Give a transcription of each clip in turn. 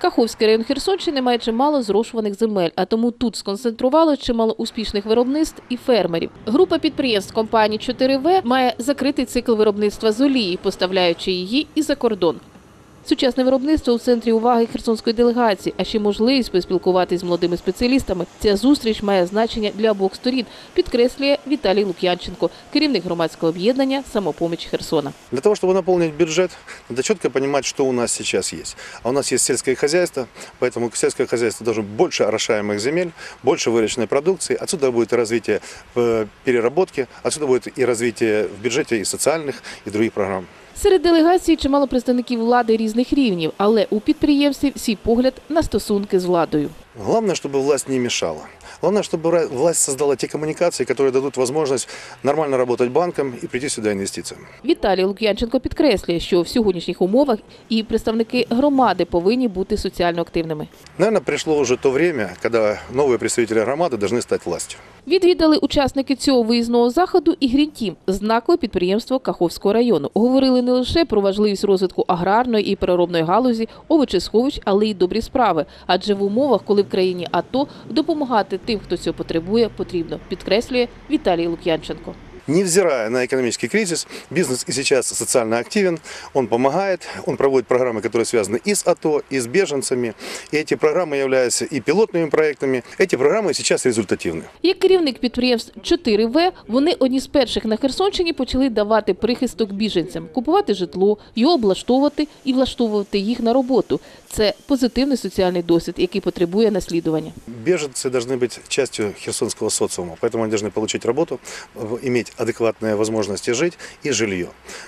Каховський район Херсонщини має чимало зрошуваних земель, а тому тут сконцентрували чимало успішних виробництв і фермерів. Група підприємств компанії 4В має закритий цикл виробництва з олії, поставляючи її і за кордон. Сучасне виробництво у центрі уваги херсонської делегації, а ще можливість поспілкуватися з молодими спеціалістами. Ця зустріч має значення для обох сторін, підкреслює Віталій Лук'янченко, керівник громадського об'єднання Самопоміч Херсона. Для того, чтобы наполнить бюджет, надо четко понимать, что у нас сейчас есть. А у нас есть сельское хозяйство, поэтому сельское хозяйство должно больше орошаемых земель, больше выращенной продукции. Отсюда будет и развитие в переработке, отсюда будет и развитие в бюджете и социальных, и других программ. Серед делегації чимало представників влади різних рівнів, але у підприємстві всі погляд на стосунки з владою. Главное, чтобы власть не мешала. Главное, чтобы ра- власть создала те коммуникации, которые дадут возможность нормально работать банкам и прийти сюда инвестициям. Віталій Лук'янченко підкреслює, що в сьогоднішніх умовах і представники громади повинні бути соціально активними. Наверное, пришло уже то время, когда новые представители громады должны стать властью. Відвідали учасники цього виїзного заходу і Грінтім, знакове підприємство Каховського району. Говорили не лише про важливість розвитку аграрної і переробної галузі, овочесховищ, але й добрі справи. Адже в умовах, коли в країні АТО допомагати тим, хто цього потребує, потрібно, підкреслює Віталій Лук'янченко Невзирая на экономический кризис, бизнес и сейчас социально активен, он помогает, он проводит программы, которые связаны и с АТО, и с беженцами. И эти программы являются и пилотными проектами. Эти программы сейчас результативны. Як керівник підприємств 4В, вони одні з перших на Херсонщині почали давати прихисток біженцям, купувати житло, його облаштовувати і влаштовувати їх на роботу. Це позитивний соціальний досвід, який потребує наслідування. Беженцы должны быть частью херсонского социума, поэтому они должны получить работу, в- иметь адекватные возможности жить и жилье.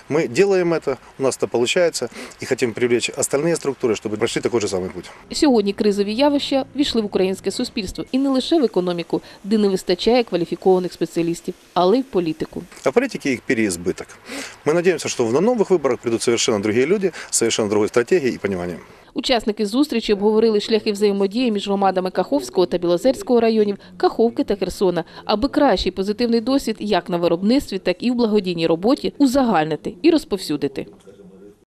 Мы делаем это, у нас это получается, и хотим привлечь остальные структуры, чтобы прошли такой же самый путь. Сьогодні кризові явища війшли в українське суспільство і не лише в економіку, де не вистачає кваліфікованих спеціалістів, але й в політику. А в политике их переизбыток. Мы надеемся, что на новых выборах придут совершенно другие люди, с совершенно другой стратегией и пониманием. Учасники зустрічі обговорили шляхи взаємодії між громадами Каховського та Білозерського районів, Каховки та Херсона, аби кращий позитивний досвід як на виробництві, так і в благодійній роботі узагальнити і розповсюдити.